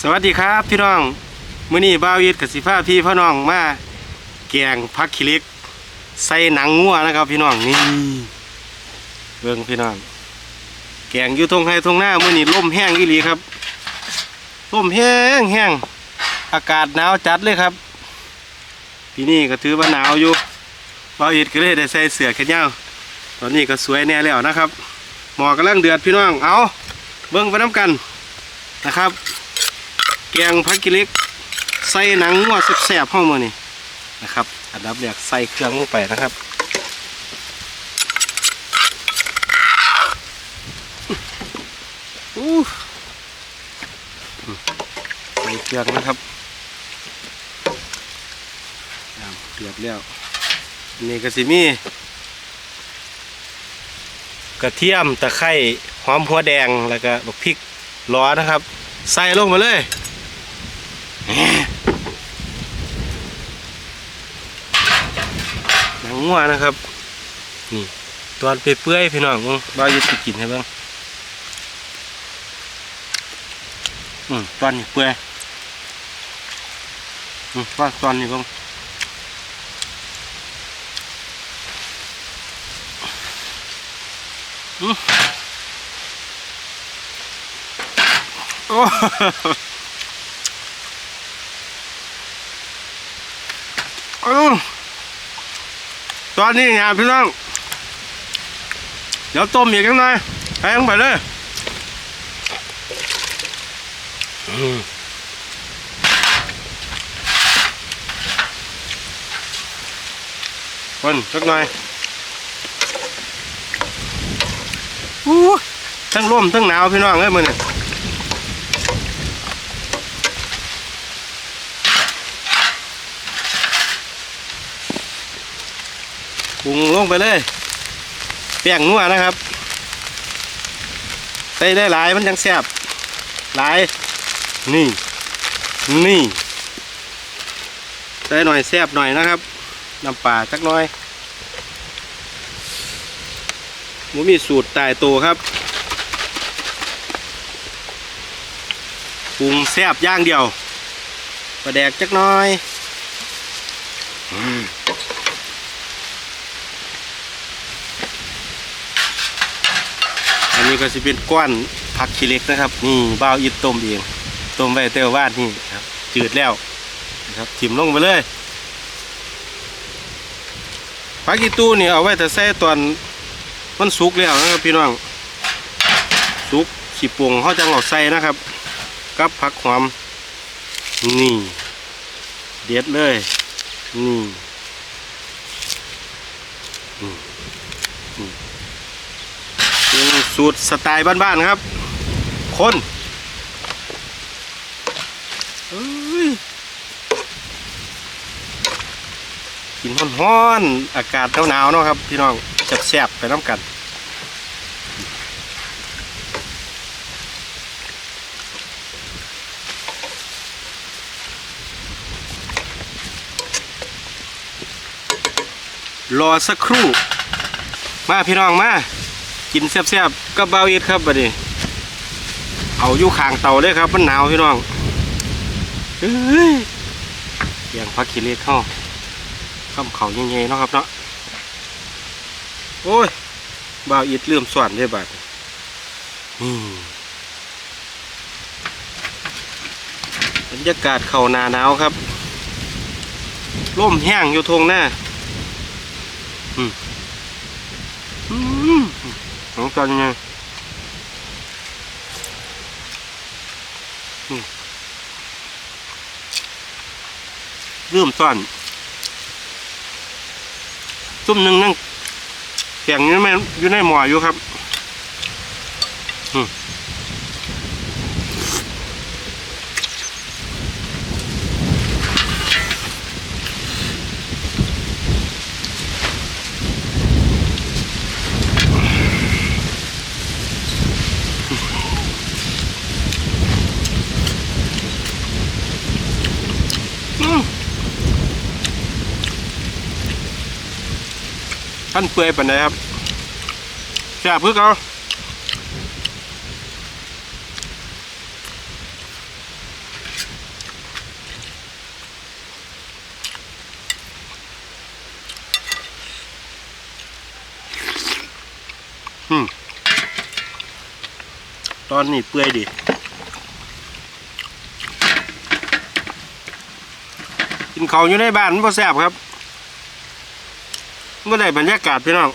สวัสดีครับพี่น้องมื้อนี้บ่าวยิดกับสิพาพี่พ่อน้องมาแกงผักขี้เหล็กใส่หนังงัวนะครับ พี่น้องนี่เบิ่งพี่น้องแกงอยู่ทงไห้ทงหน้ามื้อนี้ลมแห้งอีหลีครับลมแห้งแห้งอากาศหนาวจัดเลยครับ ที่นี่ก็ถือว่าหนาวอยู่บ่าวยิดก็เลยได้ใส่เสื้อแขนยาวตอนนี้ก็สวยแน่แล้วนะครับ หมอกำลังเดือดพี่น้องเอาเบิ่งไปน้ำกันนะครับ แกงผักกิเล็กใส่หนังงัวแซ่บๆห้องมือนี่นะครับ อันดับแรกใส่เครื่องลงไปนะครับอู้ใส่เครื่องนะครับน้ำเดือดแล้วนี่ก็สิมีกระเทียมตะไคร้หอมหัวแดงแล้วก็บกพริกล้อนะครับ ใส่ลงมาเลย หนังงัวนะครับ นี่ตอนเปื่อยๆพี่น้องอื้อบ้าวยึดไปกินให้บ้างอืมตอนนี้เปื่อยอืมว่าตอนนี้บ้างอืมโอ้ อื้อ ตอนนี้งานพี่น้อง เดี๋ยวต้มอีกนิดหน่อยให้ลงไปเลยอืมคนสักหน่อยอู้ทั้งร่มทั้งหนาวพี่น้องเอ้ยมือนี่ ปรุงลงไปเลยแป้งนัวนะครับใส่ได้หลายมันยังแซ่บหลาย นี่ นี่ใส่หน่อยแซ่บหน่อยนะครับน้ำปลาจักหน่อยหมูมีสูตรตายตัวครับปรุงแซ่บย่างเดียวปลาแดกจักน่อย อืม นี้ก็จะเป็นก้อนผักขี้เล็กนะครับ นี่บ้าวอิดต้มเองต้มไว้เต้าว่านนี่ครับ จืดแล้วนะครับถิ่มลงไปเลยผักอีตู้นี่เอาไว้แต่ใส่ตอนมันสุกแล้วนะครับพี่น้องสุกขีปวงเขาจะเอาใส่นะครับ กับผักหอมนี่ เด็ดเลยนี่ เป็น สูตรสไตล์บ้านๆครับ คนเอ้ยกินฮ้อนๆอากาศหนาวๆเนาะครับ พี่น้องแซ่บๆไปน้ำกันรอสักครู่ มาพี่น้องมา กินแซ่บๆกับเบาอีดครับบัดนี้เอาอยู่ข้างเตาเลยครับ มันหนาวพี่น้องเฮ้ยเสียงพักขี้เล็กเข้าข้ามเขาเงี้ยๆเนาะครับเนาะโอ้ยเบาอีดเลื่อมส่วนได้บัดนี่บรรยากาศเขาหนาหนาวครับร่มแห้งอยู่ทงหน้าอืม องกันยังไงอืมเริ่มต้นตุ้มหนึ่งนั่งแข่งนี่แม่อยู่ในหมออยู่ครับ ขั้นเปื่อยปานไหนครับแซ่บพึ่งเอาตอนนี้เปื่อยดีกินเขาอยู่ในบ้านมันพอแซ่บครับ เมื่อได้บรรยากาศพี่น้อง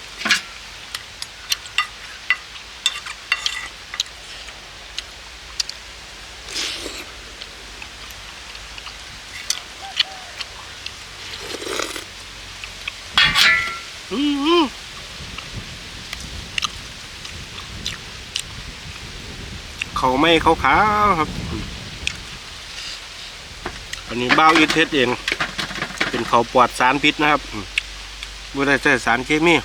อืมเขาไม่เขาขาวครับ อันนี้เบ้าวอีเทสเอง เป็นเขาปลอดสารพิษนะครับ บ่ได้ใช้สารเคมี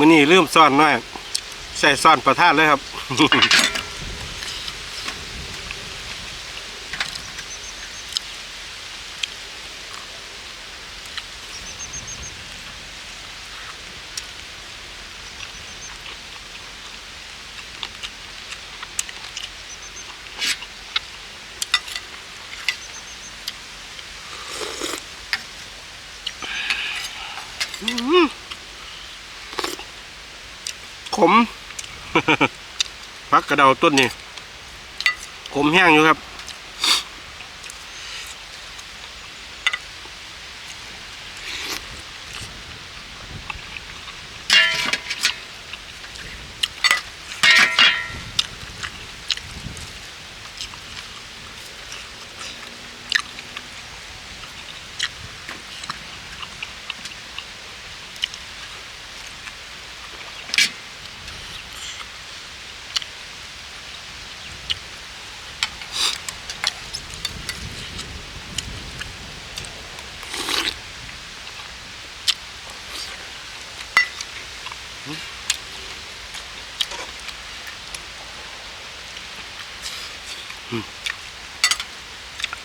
มื้อนี้ลืมซ่อนน้อยใส่ซ่อนประทานเลยครับ ขมพักกระเดาต้นนี่ขมแห้งอยู่ครับ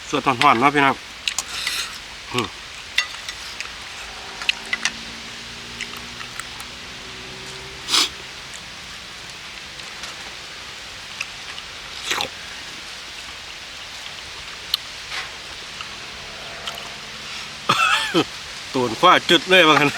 ส่วนหอนๆเนาะพี่น้องตูนคว้าจุดเลยว่ากัน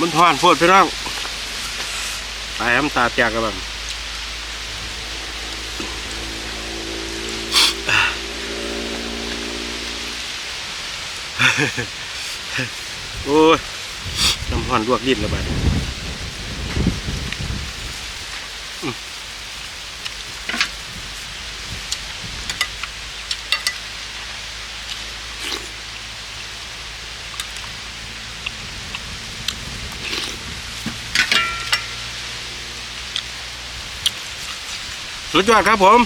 มันทอนโพดพี่น้องตายน้ำตาแตกกันแบบโอ้ยน้ำหอนลวกดิ้นแล้วบัด สุดยอดครับผม